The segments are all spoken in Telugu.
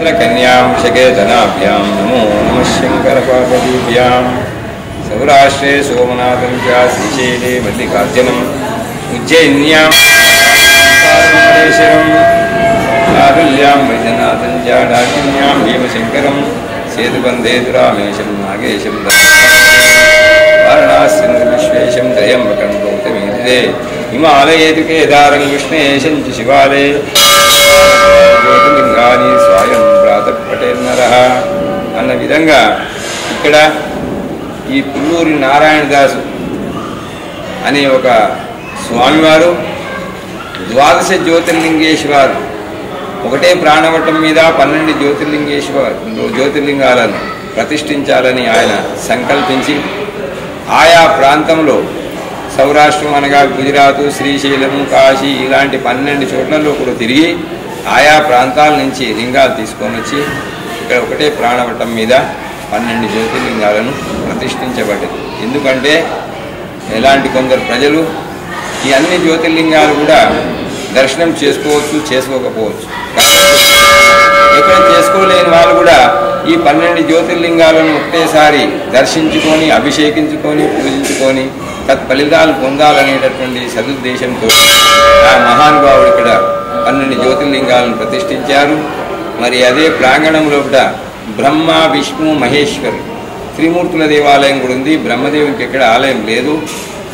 चित्रकन्यां शकेतनाभ्यां नमो नमः शङ्करपार्वतीभ्यां। सौराष्ट्रे सोमनाथं च श्रीशैले मल्लिकार्जुनम् उज्जयिन्यां च डाकिन्यां भीमशङ्करं सेतुबन्धे नागेशं वारणास्यं विश्वेशं हिमालये तु केदारं विष्णेशं च शिवालये स्वायम् ప్రాతపటేర్నర అన్న విధంగా ఇక్కడ ఈ పుల్లూరి నారాయణదాసు అనే ఒక స్వామివారు ద్వాదశ జ్యోతిర్లింగేశ్వరు ఒకటే ప్రాణవటం మీద పన్నెండు జ్యోతిర్లింగేశ్వర జ్యోతిర్లింగాలను ప్రతిష్ఠించాలని ఆయన సంకల్పించి ఆయా ప్రాంతంలో సౌరాష్ట్రం అనగా గుజరాత్ శ్రీశైలము కాశీ ఇలాంటి పన్నెండు చోట్లలో కూడా తిరిగి ఆయా ప్రాంతాల నుంచి లింగాలు తీసుకొని వచ్చి ఇక్కడ ఒకటే ప్రాణవటం మీద పన్నెండు జ్యోతిర్లింగాలను ప్రతిష్ఠించబడ్డది. ఎందుకంటే ఎలాంటి కొందరు ప్రజలు ఈ అన్ని జ్యోతిర్లింగాలు కూడా దర్శనం చేసుకోవచ్చు చేసుకోకపోవచ్చు. ఎక్కడ చేసుకోలేని వాళ్ళు కూడా ఈ పన్నెండు జ్యోతిర్లింగాలను ఒకటేసారి దర్శించుకొని అభిషేకించుకొని పూజించుకొని తత్ఫలితాలు పొందాలనేటటువంటి సదుద్దేశంతో ఆ మహానుభావుడు ఇక్కడ పన్నెండు జ్యోతిర్లింగాలను ప్రతిష్ఠించారు. మరి అదే ప్రాంగణంలో కూడా బ్రహ్మ విష్ణు మహేశ్వర్. త్రిమూర్తుల దేవాలయం కూడా ఉంది. బ్రహ్మదేవునికి ఇక్కడ ఆలయం లేదు.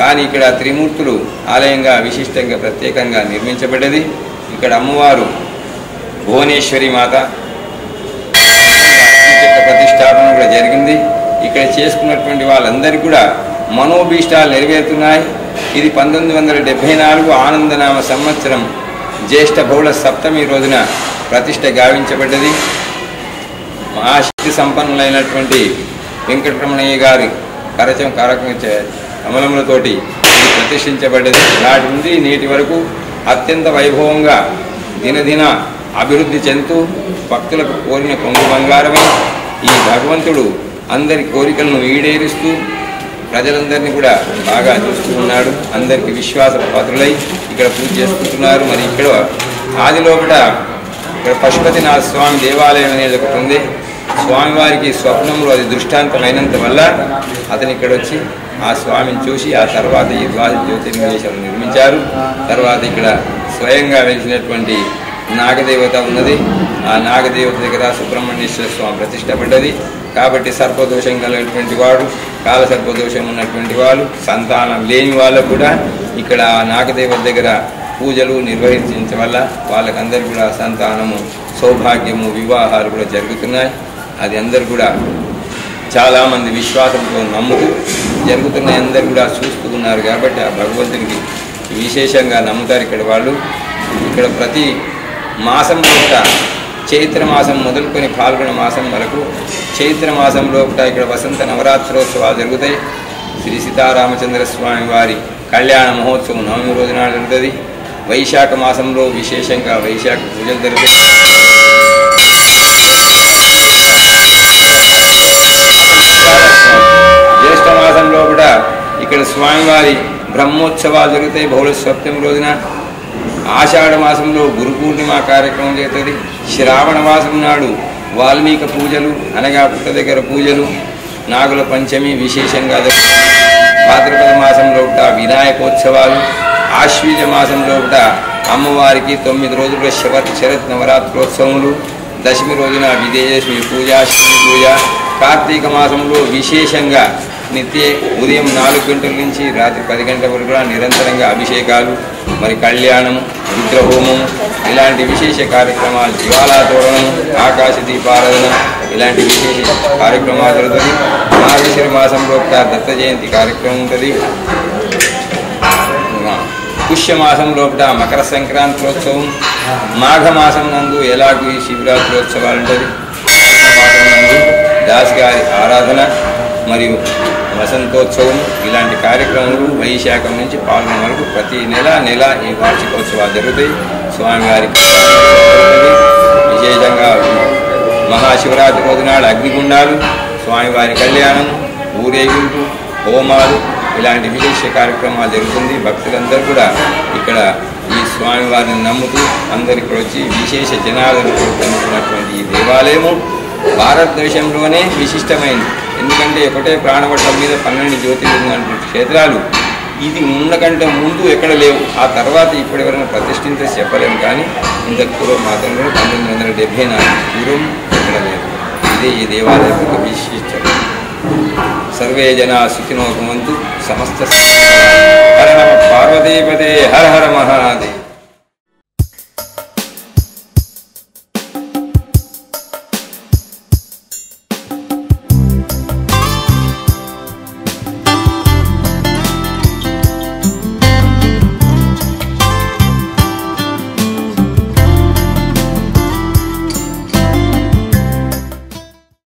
కానీ ఇక్కడ త్రిమూర్తులు ఆలయంగా విశిష్టంగా ప్రత్యేకంగా నిర్మించబడ్డది. ఇక్కడ అమ్మవారు భువనేశ్వరి మాత ప్రతిష్టాపన కూడా జరిగింది. ఇక్కడ చేసుకున్నటువంటి వాళ్ళందరికీ కూడా మనోభీష్టాలు నెరవేరుతున్నాయి. ఇది పంతొమ్మిది వందల డెబ్భై నాలుగు ఆనందనామ సంవత్సరం జ్యేష్ఠ బహుళ సప్తమి రోజున ప్రతిష్ట గావించబడ్డది. మహాశక్తి సంపన్నులైనటువంటి వెంకటరమణయ్య గారి కరచం కారకం అమలములతోటి ప్రతిష్ఠించబడ్డది. నాటి నుండి నేటి వరకు అత్యంత వైభవంగా దినదిన అభివృద్ధి చెందుతూ భక్తులకు కోరిన కొంగు బంగారమై. ఈ భగవంతుడు అందరి కోరికలను ఈడేరుస్తూ ప్రజలందరినీ కూడా బాగా చూస్తూ ఉన్నాడు. అందరికీ విశ్వాస పాత్రులై ఇక్కడ పూజ చేసుకుంటున్నారు. మరి ఇక్కడ ఆదిలోపట ఇక్కడ పశుపతినాథ స్వామి దేవాలయం అనేది ఒకటి ఉంది. స్వామివారికి స్వప్నంలో అది దృష్టాంతమైనంత వల్ల అతను ఇక్కడ వచ్చి ఆ స్వామిని చూసి ఆ తర్వాత ఈ ద్వాదశ జ్యోతిర్లింగేశ్వరం నిర్మించారు. తర్వాత ఇక్కడ స్వయంగా వెలిసినటువంటి నాగదేవత ఉన్నది. ఆ నాగదేవత దగ్గర సుబ్రహ్మణ్యేశ్వర స్వామి ప్రతిష్టపడ్డది కాబట్టి సర్పదోషం కలిగినటువంటి వాడు కాల సర్పదోషం ఉన్నటువంటి వాళ్ళు సంతానం లేని వాళ్ళకు కూడా ఇక్కడ ఆ నాగదేవత దగ్గర పూజలు నిర్వహించడం వల్ల వాళ్ళకందరూ కూడా సంతానము సౌభాగ్యము వివాహాలు కూడా జరుగుతున్నాయి. అది అందరు కూడా చాలామంది విశ్వాసంతో నమ్ముతూ జరుగుతున్నాయి. అందరు కూడా చూస్తూ ఉన్నారు కాబట్టి ఆ భగవంతునికి విశేషంగా నమ్ముతారు ఇక్కడ వాళ్ళు. ఇక్కడ ప్రతి మాసం కూడా చైత్ర మాసం మొదలుకొని పాల్గొన మాసం వరకు చైత్ర మాసంలో కూడా ఇక్కడ వసంత నవరాత్రోత్సవాలు జరుగుతాయి. శ్రీ సీతారామచంద్ర స్వామి వారి కళ్యాణ మహోత్సవం నవమి రోజున జరుగుతుంది. వైశాఖ మాసంలో విశేషంగా వైశాఖ పూజలు జరుగుతాయి జ్యేష్ఠ మాసంలో కూడా ఇక్కడ స్వామివారి బ్రహ్మోత్సవాలు జరుగుతాయి బహుళ సప్తమి రోజున. ఆషాఢ మాసంలో గురు పూర్ణిమ కార్యక్రమం జరుగుతుంది. శ్రావణ మాసం నాడు వాల్మీక పూజలు అనగా పుట్ట దగ్గర పూజలు నాగుల పంచమి విశేషంగా జరుగుతుంది భాద్రపద మాసంలో కూడా వినాయకోత్సవాలు ఆశ్వీజ మాసంలో కూడా అమ్మవారికి తొమ్మిది రోజులుగా శివ శరత్ నవరాత్రోత్సవములు. దశమి రోజున విజయదశమి పూజ శివుని పూజ. కార్తీక మాసంలో విశేషంగా నిత్య ఉదయం నాలుగు గంటల నుంచి రాత్రి పది గంటల వరకు కూడా నిరంతరంగా అభిషేకాలు మరి కళ్యాణం రుద్రహోమం ఇలాంటి విశేష కార్యక్రమాలు జ్వాలా తోరణం ఆకాశ దీపారాధన ఇలాంటి విశేష కార్యక్రమాలు జరుగుతుంది మార్గశిర మాసంలో దత్త జయంతి కార్యక్రమం ఉంటుంది. పుష్యమాసం లోపల మకర సంక్రాంతిలోత్సవం మాఘమాసం నందు ఎలాంటి శివరాత్రోత్సవాలు ఉంటుంది నందు దాస్ గారి ఆరాధన మరియు వసంతోత్సవం ఇలాంటి కార్యక్రమాలు వైశాఖం నుంచి పాల్గొన వరకు ప్రతి నెల నెల ఈ వార్షికోత్సవాలు జరుగుతాయి. స్వామివారి విశేషంగా మహాశివరాత్రి రోజు నాడు అగ్నిగుండాలు స్వామివారి కళ్యాణం ఊరేగింపు హోమాలు ఇలాంటి విశేష కార్యక్రమాలు జరుగుతుంది. భక్తులందరూ కూడా ఇక్కడ ఈ స్వామివారిని నమ్ముతూ అందరు ఇక్కడ వచ్చి విశేష జనాలను పొందుతున్నటువంటి ఈ దేవాలయము భారతదేశంలోనే విశిష్టమైనది ఎందుకంటే ఒకటే ప్రాణవట్టం మీద పన్నెండు జ్యోతిర్లింగ క్షేత్రాలు. ఇది ఉన్నకంటే ముందు ఎక్కడ లేవు. ఆ తర్వాత ఇప్పుడు ఎవరైనా ప్రతిష్ఠించే చెప్పలేము కానీ ఇంతకు పూర్వం మాత్రంలో పంతొమ్మిది వందల డెబ్బై నాలుగు పూర్వం ఎక్కడ లేదు. ఇదే ఈ దేవాలయం యొక్క విశిష్టం సర్వే జనా సుఖినో భవంతు సమస్త హర నమ పార్వతీపదే హర హర మహాదేవ్.